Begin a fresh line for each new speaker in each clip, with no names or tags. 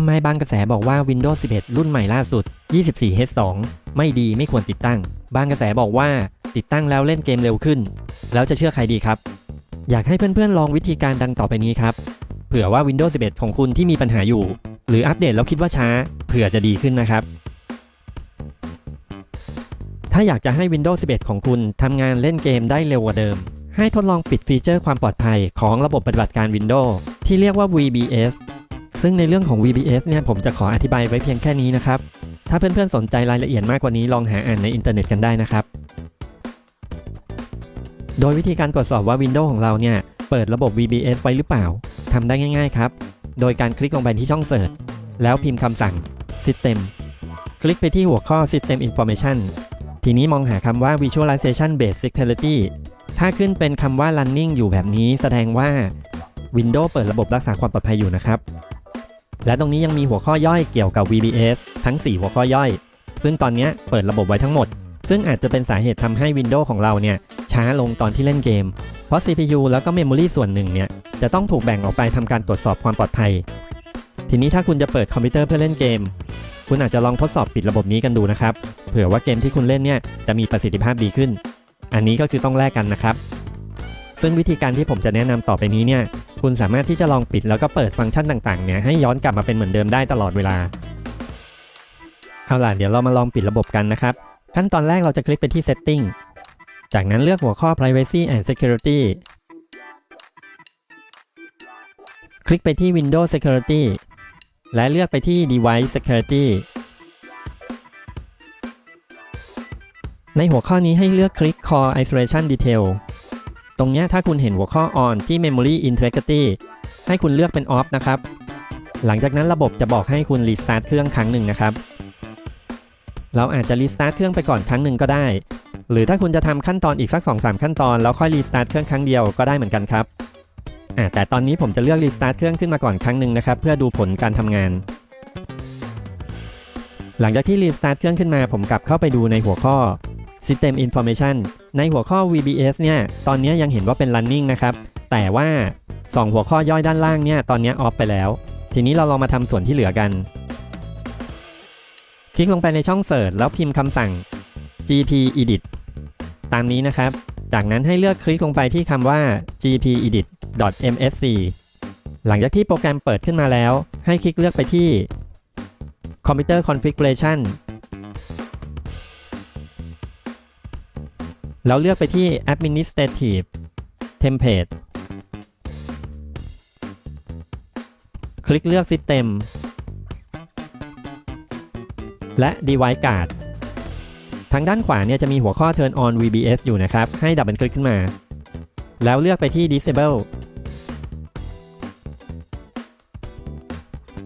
ำไมบางกระแสบอกว่า Windows 11 รุ่นใหม่ล่าสุด 24H2 ไม่ดีไม่ควรติดตั้ง บางกระแสบอกว่าติดตั้งแล้วเล่นเกมเร็วขึ้น แล้วจะเชื่อใครดีครับ อยากให้เพื่อนๆ ลองวิธีการดังต่อไปนี้ครับ เผื่อว่า Windows 11 ของคุณที่มีปัญหาอยู่ หรืออัปเดตแล้วคิดว่าช้า เผื่อจะดีขึ้นนะครับ ถ้าอยากจะให้ Windows 11 ของคุณทำงานเล่นเกมได้เร็วกว่าเดิม ให้ทดลองปิดฟีเจอร์ความปลอดภัยของระบบปฏิบัติการ Windows ที่เรียกว่า VBS ซึ่งในเรื่องของ VBS เนี่ยผมจะขออธิบายไว้เพียงแค่นี้นะครับ ถ้าเพื่อนๆสนใจรายละเอียดมากกว่านี้ลองหาอ่านในอินเทอร์เน็ตกันได้นะครับ โดยวิธีการตรวจสอบว่า Windows ของเราเนี่ยเปิดระบบ VBS ไว้หรือเปล่า ทำได้ง่ายๆครับ โดยการคลิกลงไปที่ช่องเสิร์ชแล้วพิมพ์คำสั่ง System คลิกไปที่หัวข้อ System Information ทีนี้มองหาคำว่า Visualization Based Security ถ้าขึ้นเป็นคำว่า Running อยู่แบบนี้แสดงว่า Windows เปิดระบบรักษาความปลอดภัยอยู่นะครับ และตรงนี้ยังมีหัวข้อย่อยเกี่ยวกับ VBS ทั้ง 4 หัวข้อย่อย ซึ่งตอนนี้เปิดระบบไว้ทั้งหมด ซึ่งอาจจะเป็นสาเหตุทำให้ Windows ของเราเนี่ยช้าลงตอนที่เล่นเกม เพราะ CPU แล้วก็ Memory ส่วนหนึ่งเนี่ยจะต้องถูกแบ่งออกไปทำการตรวจสอบความปลอดภัย ทีนี้ถ้าคุณจะเปิดคอมพิวเตอร์เพื่อเล่นเกม คุณอาจจะลองทดสอบปิดระบบนี้กันดูนะครับ เผื่อว่าเกมที่คุณเล่นเนี่ยจะมีประสิทธิภาพดีขึ้น อันนี้ก็คือต้องแลกกันนะครับ ซึ่งวิธีการที่ผมจะแนะนำต่อไปนี้เนี่ย คุณสามารถที่จะลองปิดแล้วก็เปิดฟังก์ชันต่างๆเนี่ยให้ย้อนกลับมาเป็นเหมือนเดิมได้ตลอดเวลา เอาล่ะเดี๋ยวเรามาลองปิดระบบกันนะครับ ขั้นตอนแรกเราจะคลิกไปที่ Setting จากนั้นเลือกหัวข้อ Privacy and Security คลิกไปที่ Windows Security และเลือกไปที่ Device Security ในหัวข้อนี้ให้เลือกคลิก Core Isolation Detail ตรงนี้ถ้าคุณเห็นหัวข้อ on ที่ Memory Integrity ให้คุณเลือกเป็น off นะครับ หลังจากนั้นระบบจะบอกให้คุณ restart เครื่องครั้งหนึ่งนะครับ เราอาจจะ restart เครื่องไปก่อนครั้งหนึ่งก็ได้ หรือถ้าคุณจะทำขั้นตอนอีกสัก 2-3 ขั้นตอนแล้วค่อย restart เครื่องครั้งเดียวก็ได้เหมือนกันครับแต่ตอนนี้ผมจะเลือก restart เครื่องขึ้นมาก่อนครั้งหนึ่งนะครับ เพื่อดูผลการทำงาน หลังจากที่ restart เครื่องขึ้นมา ผมกลับเข้าไปดูในหัวข้อ System Information ในหัวข้อ VBS เนี่ยตอนนี้ยังเห็นว่าเป็น running นะครับ แต่ว่า 2 หัวข้อย่อยด้านล่างเนี่ยตอนนี้ออฟไปแล้ว ทีนี้เราลองมาทำส่วนที่เหลือกัน คลิกลงไปในช่องเสิร์ชแล้วพิมพ์คำสั่ง gp edit ตามนี้นะครับ จากนั้นให้เลือกคลิกลงไปที่คำว่า gp edit msc หลังจากที่โปรแกรมเปิดขึ้นมาแล้ว ให้คลิกเลือกไปที่ Computer Configuration แล้วเลือกไปที่ Administrative Template คลิกเลือก System และ Device Guard ทางด้านขวาเนี่ยจะมีหัวข้อ Turn on VBS อยู่นะครับ ให้ดับเบิลคลิกขึ้นมา แล้วเลือกไปที่ Disable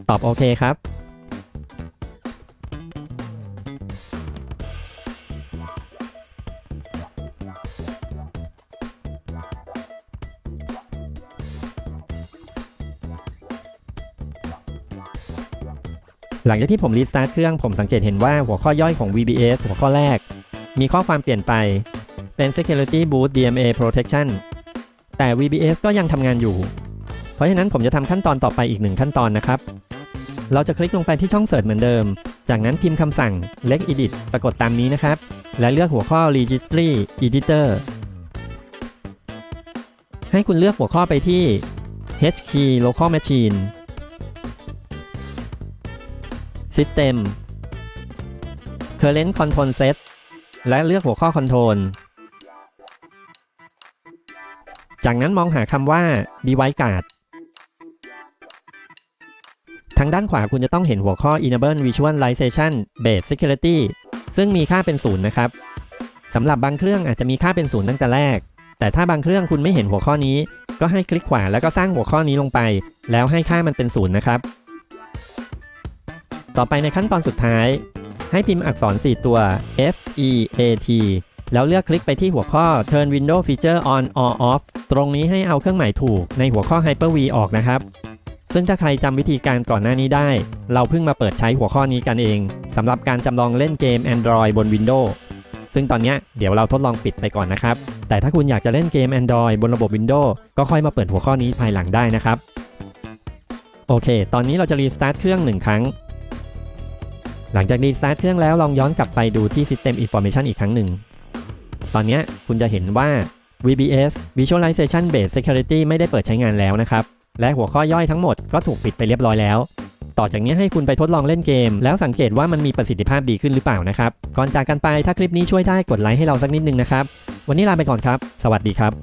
ตอบโอเคครับ หลังจากที่ผมรีสตาร์ทเครื่องผมสังเกตเห็นว่าหัวข้อย่อยของ VBS หัวข้อแรก มีข้อความเปลี่ยนไปเป็น Security Boot DMA Protection แต่ VBS ก็ยังทำงานอยู่ เพราะฉะนั้นผมจะทำขั้นตอนต่อไปอีกหนึ่งขั้นตอนนะครับ เราจะคลิกลงไปที่ช่องเสิร์ชเหมือนเดิม จากนั้นพิมพ์คำสั่ง Leg Edit สะกดตามนี้นะครับ และเลือกหัวข้อ Registry Editor ให้คุณเลือกหัวข้อไปที่ H key local machine System Current Control Set และเลือกหัวข้อ Control จากนั้นมองหาคำว่า Device Guard ทางด้านขวาคุณจะต้องเห็นหัวข้อ Enable Visualization Based Security ซึ่งมีค่าเป็นศูนย์นะครับสำหรับบางเครื่องอาจจะมีค่าเป็นศูนย์ตั้งแต่แรก แต่ถ้าบางเครื่องคุณไม่เห็นหัวข้อนี้ ก็ให้คลิกขวาแล้วก็สร้างหัวข้อนี้ลงไป แล้วให้ค่ามันเป็นศูนย์นะครับ ต่อไปในขั้นตอนสุดท้าย ให้พิมพ์อักษร 4 ตัว F E A T แล้วเลือกคลิกไปที่หัวข้อ Turn Window Feature on or off ตรงนี้ให้เอาเครื่องหมายถูกในหัวข้อ Hyper-V ออกนะครับ ซึ่งถ้าใครจำวิธีการก่อนหน้านี้ได้ เราเพิ่งมาเปิดใช้หัวข้อนี้กันเองสำหรับการจำลองเล่นเกม Android บน Windows ซึ่งตอนนี้เดี๋ยวเราทดลองปิดไปก่อนนะครับ แต่ถ้าคุณอยากจะเล่นเกม Android บนระบบ Windows ก็ค่อยมาเปิดหัวข้อนี้ภายหลังได้นะครับ โอเค ตอนนี้เราจะรีสตาร์ทเครื่องหนึ่งครั้ง หลังจากรีสตาร์ทเครื่องแล้วลองย้อนกลับไปดูที่ System Information อีกครั้งหนึ่ง ตอนนี้คุณจะเห็นว่า VBS Visualization Based Security ไม่ได้เปิดใช้งานแล้วนะครับ และหัวข้อย่อยทั้งหมดก็ถูกปิดไปเรียบร้อยแล้ว ต่อจากนี้ให้คุณไปทดลองเล่นเกม แล้วสังเกตว่ามันมีประสิทธิภาพดีขึ้นหรือเปล่านะครับ ก่อนจากกันไปถ้าคลิปนี้ช่วยได้กดไลค์ให้เราสักนิดนึงนะครับ วันนี้ลาไปก่อนครับ สวัสดีครับ